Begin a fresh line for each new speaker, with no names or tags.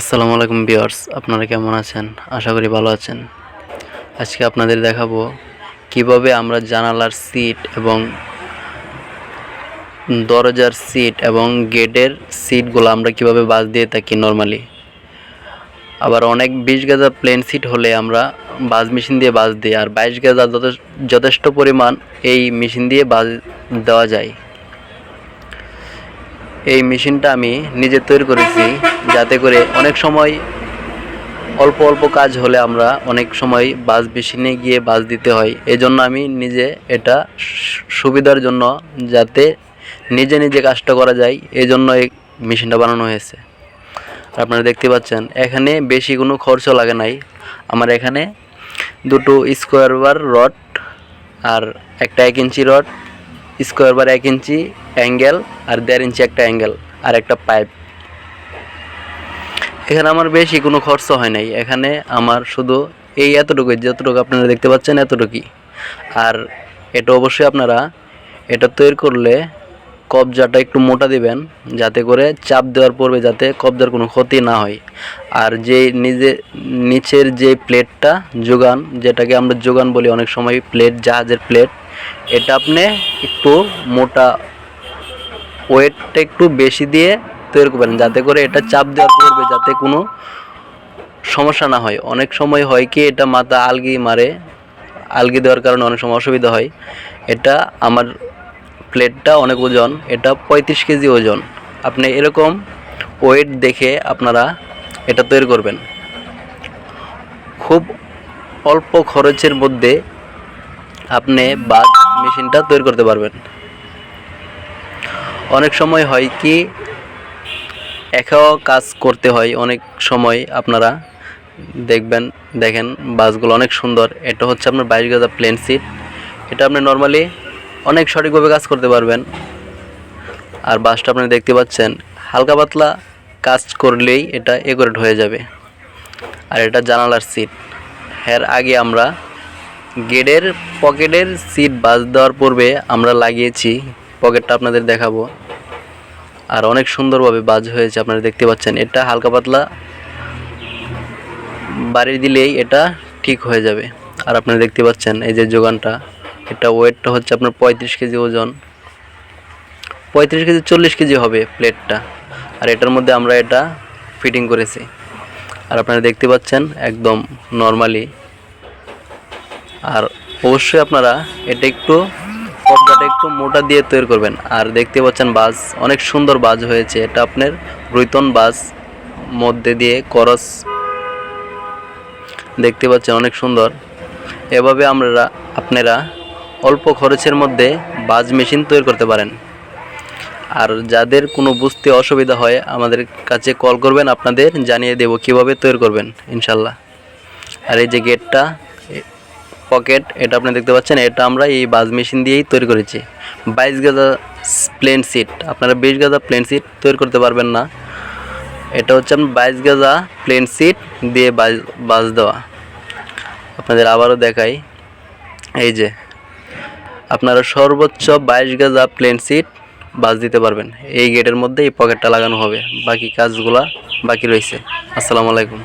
আসসালামু আলাইকুম বিয়ার্স আপনারা কেমন আছেন? আশা করি ভালো আছেন। আজকে আপনাদের দেখাবো কীভাবে আমরা জানালার সিট এবং দরজার সিট এবং গেটের সিটগুলো আমরা কীভাবে বাজ দিয়ে থাকি নর্মালি আবার অনেক বিশ গেজা প্লেন সিট হলে আমরা বাজ মেশিন দিয়ে বাজ দিই, আর বাইশ গেজা যথেষ্ট যথেষ্ট পরিমাণ এই মেশিন দিয়ে বাজ দেওয়া যায়। এই মেশিনটা আমি নিজে তৈরি করেছি, যাতে করে অনেক সময় অল্প অল্প কাজ হলে আমরা অনেক সময় বাস মেশিনে গিয়ে বাস দিতে হয়। এই জন্য আমি নিজে এটা সুবিধার জন্য যাতে নিজে নিজে কাজটা করা যায় এই জন্য এই মেশিনটা বানানো হয়েছে। আপনারা দেখতে পাচ্ছেন, এখানে বেশি কোনো খরচ লাগে নাই। আমার এখানে দুটো স্কোয়ার বার রড আর একটা এক ইঞ্চি রড স্কোয়ার বার এক ইঞ্চি অ্যাঙ্গেল আর দেড় ইঞ্চি একটা অ্যাঙ্গেল আর একটা পাইপ। এখানে আমার বেশি কোনো খরচ হয় নাই। এখানে আমার শুধু এই এতটুকুই যতটুকু আপনারা দেখতে পাচ্ছেন এতটুকুই। আর এটা অবশ্যই আপনারা এটা তৈরি করলে কবজাটা একটু মোটা দিবেন, যাতে করে চাপ দেওয়ার পূর্বে যাতে কবজার কোনো ক্ষতি না হয়। আর যে নিজে, নিচের যে প্লেটটা যোগান, যেটাকে আমরা যোগান বলি অনেক সময় প্লেট জাহাজের প্লেট এটা আপনি একটু মোটা ওয়েটটা একটু বেশি দিয়ে তৈরি করবেন, যাতে করে এটা চাপ দেওয়ার পূর্বে যাতে কোনো সমস্যা না হয়। অনেক সময় হয় কি, এটা মাথা আলগি মারে, আলগি দেওয়ার কারণে অনেক সময় অসুবিধা হয়। এটা আমার প্লেটটা অনেক ওজন, এটা পঁয়ত্রিশ কেজি ওজন। আপনি এরকম ওয়েট দেখে আপনারা এটা তৈরি করবেন। খুব অল্প খরচের মধ্যে আপনি বাদ মেশিনটা তৈরি করতে পারবেন। অনেক সময় হয় কি, একাও কাজ করতে হয়, অনেক সময় আপনারা দেখবেন, দেখেন বাসগুলো অনেক সুন্দর। এটা হচ্ছে আপনার বাইশ গাজা প্লেন সিট এটা আপনি নর্মালি অনেক সঠিকভাবে কাজ করতে পারবেন। আর বাসটা আপনি দেখতে পাচ্ছেন, হালকা পাতলা কাজ করলেই এটা একুরেট হয়ে যাবে। আর এটা জানালার সিট এর আগে আমরা গেটের পকেটের সিট বাজ দেওয়ার পূর্বে আমরা লাগিয়েছি। পকেটটা আপনাদের দেখাবো। আর অনেক সুন্দরভাবে বাজ হয়েছে, আপনারা দেখতে পাচ্ছেন। এটা হালকা পাতলা। বাড়ি দিলেই এটা ঠিক হয়ে যাবে। আর আপনারা দেখতে পাচ্ছেন এই যে যোগানটা। এটা ওয়েটটা হচ্ছে আপনার পঁয়ত্রিশ কেজি ওজন। পঁয়ত্রিশ কেজি, চল্লিশ কেজি হবে প্লেটটা। আর এটার মধ্যে আমরা এটা ফিটিং করেছি। আর আপনারা দেখতে পাচ্ছেন একদম নর্মালি। আর অবশ্যই আপনারা এটা একটু কবজাটা একটু মোটা দিয়ে তৈরি করবেন। আর দেখতে পাচ্ছেন বাস, অনেক সুন্দর বাজ হয়েছে। এটা আপনার রুইতন বাস মধ্যে দিয়ে করস। দেখতে পাচ্ছেন অনেক সুন্দর। এভাবে আমরা, আপনারা অল্প খরচের মধ্যে বাজ মেশিন তৈরি করতে পারেন। আর যাদের কোনো বুঝতে অসুবিধা হয়, আমাদের কাছে কল করবেন। আপনাদের জানিয়ে দেব কীভাবে তৈরি করবেন, ইনশাল্লাহ। আর এই যে গেটটা পকেট, এটা আপনি দেখতে পাচ্ছেন, এটা আমরা এই বাজ মেশিন দিয়েই তৈরি করেছি। বাইশ গাদা প্লেন সিট, আপনারা বিশ গাদা প্লেন সিট তৈরি করতে পারবেন না। এটা হচ্ছে আপনার বাইশ গাদা প্লেন সিট দিয়ে বাজ বাজ দেওয়া। আপনাদের আবারও দেখাই। এই যে, আপনারা সর্বোচ্চ বাইশ গাজা প্লেন সিট বাজ দিতে পারবেন। এই গেটের মধ্যে এই পকেটটা লাগানো হবে। বাকি কাজগুলা বাকি রয়েছে। আসসালামু আলাইকুম।